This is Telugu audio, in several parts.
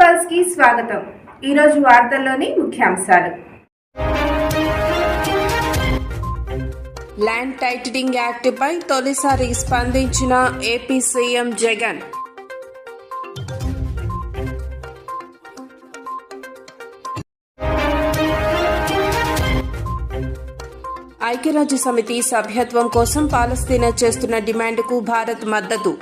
పల్స్కి స్వాగతం. ఈరోజు వార్తల్లోని ముఖ్యాంశాలు. ల్యాండ్ టైటిలింగ్ యాక్ట్ పై తొలిసారి స్పందించిన ఏపీ సీఎం జగన్. ఐక్యరాజ్య సమితి సభ్యత్వం కోసం పాలస్తీనా చేస్తున్న డిమాండ్కు భారత్ మద్దతు.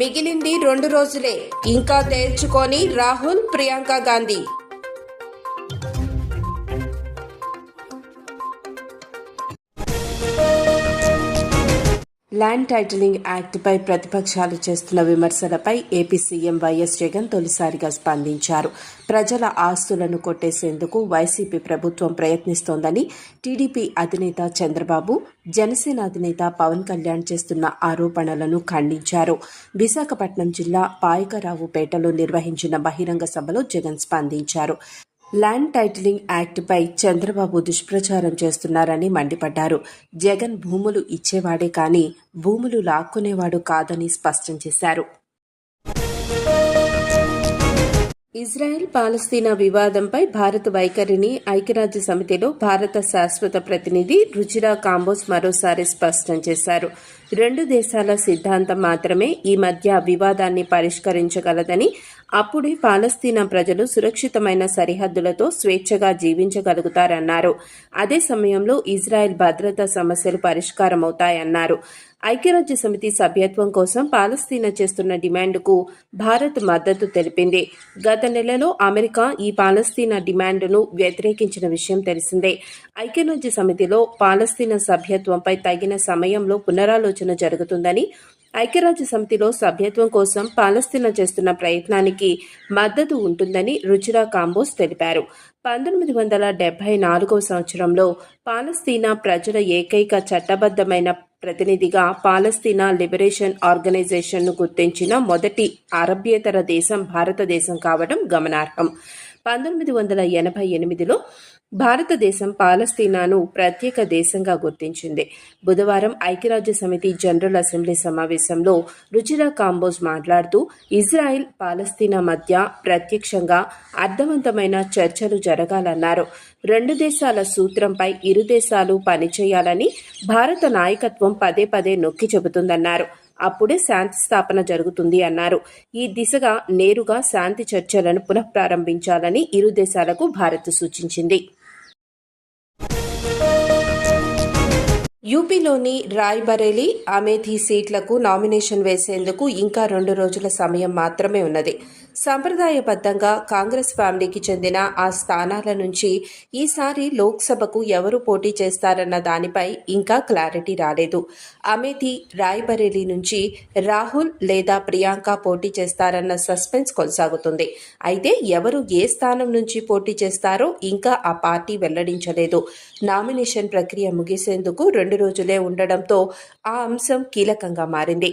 మిగిలింది రెండు రోజులే. ఇంకా తేల్చుకొని రాహుల్ ప్రియాంక గాంధీ ల్యాండ్ టైటిలింగ్ యాక్ట్పై ప్రతిపక్షాలు చేస్తున్న విమర్శలపై ఏపీ సీఎం వైఎస్ జగన్ తొలిసారిగా స్పందించారు. ప్రజల ఆస్తులను కొట్టేసేందుకు వైసీపీ ప్రభుత్వం ప్రయత్నిస్తోందని టీడీపీ అధినేత చంద్రబాబు జనసేన అధినేత పవన్ కళ్యాణ్ చేస్తున్న ఆరోపణలను ఖండించారు. విశాఖపట్నం జిల్లా పాయకరావుపేటలో నిర్వహించిన బహిరంగ సభలో జగన్ స్పందించారు. ల్యాండ్ టైటిలింగ్ యాక్ట్పై చంద్రబాబు దుష్ప్రచారం చేస్తున్నారని మండిపడ్డారు. జగన్ భూములు ఇచ్చేవాడే కానీ భూములు లాక్కునేవాడు కాదని స్పష్టం చేశారు. ఇజ్రాయెల్ పాలస్తీనా వివాదంపై భారత వైఖరిని ఐక్యరాజ్య సమితిలో భారత శాశ్వత ప్రతినిధి రుచిరా కాంబోస్ మరోసారి స్పష్టం చేశారు. రెండు దేశాల సిద్ధాంతం మాత్రమే ఈ మధ్య వివాదాన్ని పరిష్కరించగలదని అప్పుడే పాలస్తీనా ప్రజలు సురక్షితమైన సరిహద్దులతో స్వేచ్ఛగా జీవించగలుగుతారన్నారు. అదే సమయంలో ఇజ్రాయెల్ భద్రతా సమస్యలు పరిష్కారమవుతాయన్నారు. ఐక్యరాజ్య సమితి సభ్యత్వం కోసం పాలస్తీనా చేస్తున్న డిమాండ్కు భారత్ మద్దతు తెలిపింది. గత నెలలో అమెరికా ఈ పాలస్తీనా డిమాండ్ను వ్యతిరేకించిన విషయం తెలిసిందే. ఐక్యరాజ్య సమితిలో పాలస్తీనా సభ్యత్వంపై తగిన సమయంలో పునరాలోచన జరుగుతుందని ఐక్యరాజ్య సమితిలో సభ్యత్వం కోసం పాలస్తీనా చేస్తున్న ప్రయత్నానికి మద్దతు ఉంటుందని రుచిరా కాంబోస్ తెలిపారు. పంతొమ్మిది వందల డెబ్బై నాలుగవ సంవత్సరంలో పాలస్తీనా ప్రజల ఏకైక చట్టబద్ధమైన ప్రతినిధిగా పాలస్తీనా లిబరేషన్ ఆర్గనైజేషన్ను గుర్తించిన మొదటి అరబ్యేతర దేశం భారతదేశం కావడం గమనార్హం. పంతొమ్మిది వందల ఎనభై ఎనిమిదిలో భారతదేశం పాలస్తీనాను ప్రత్యేక దేశంగా గుర్తించింది. బుధవారం ఐక్యరాజ్య సమితి జనరల్ అసెంబ్లీ సమావేశంలో రుచిరా కాంబోజ్ మాట్లాడుతూ ఇజ్రాయెల్ పాలస్తీనా మధ్య ప్రత్యక్షంగా అర్థవంతమైన చర్చలు జరగాలన్నారు. రెండు దేశాల సూత్రంపై ఇరు దేశాలు పనిచేయాలని భారత నాయకత్వం పదే పదే నొక్కి చెబుతుందన్నారు. అప్పుడే శాంతి స్థాపన జరుగుతుంది అన్నారు. ఈ దిశగా నేరుగా శాంతి చర్చలను పునఃప్రారంభించాలని ఇరు దేశాలకు భారత్ సూచించింది. యూపీలోని రాయ్బరేలీ అమేథీ సీట్లకు నామినేషన్ వేసేందుకు ఇంకా రెండు రోజుల సమయం మాత్రమే ఉన్నది. సంప్రదాయబద్ధంగా కాంగ్రెస్ ఫ్యామిలీకి చెందిన ఆ స్థానాల నుంచి ఈసారి లోక్సభకు ఎవరు పోటీ చేస్తారన్న దానిపై ఇంకా క్లారిటీ రాలేదు. అమేథీ రాయ్బరేలీ నుంచి రాహుల్ లేదా ప్రియాంక పోటీ చేస్తారన్న సస్పెన్స్ కొనసాగుతుంది. అయితే ఎవరు ఏ స్థానం నుంచి పోటీ చేస్తారో ఇంకా ఆ పార్టీ వెల్లడించలేదు. నామినేషన్ ప్రక్రియ ముగిసేందుకు రెండు రోజులే ఉండడంతో ఆ అంశం కీలకంగా మారింది.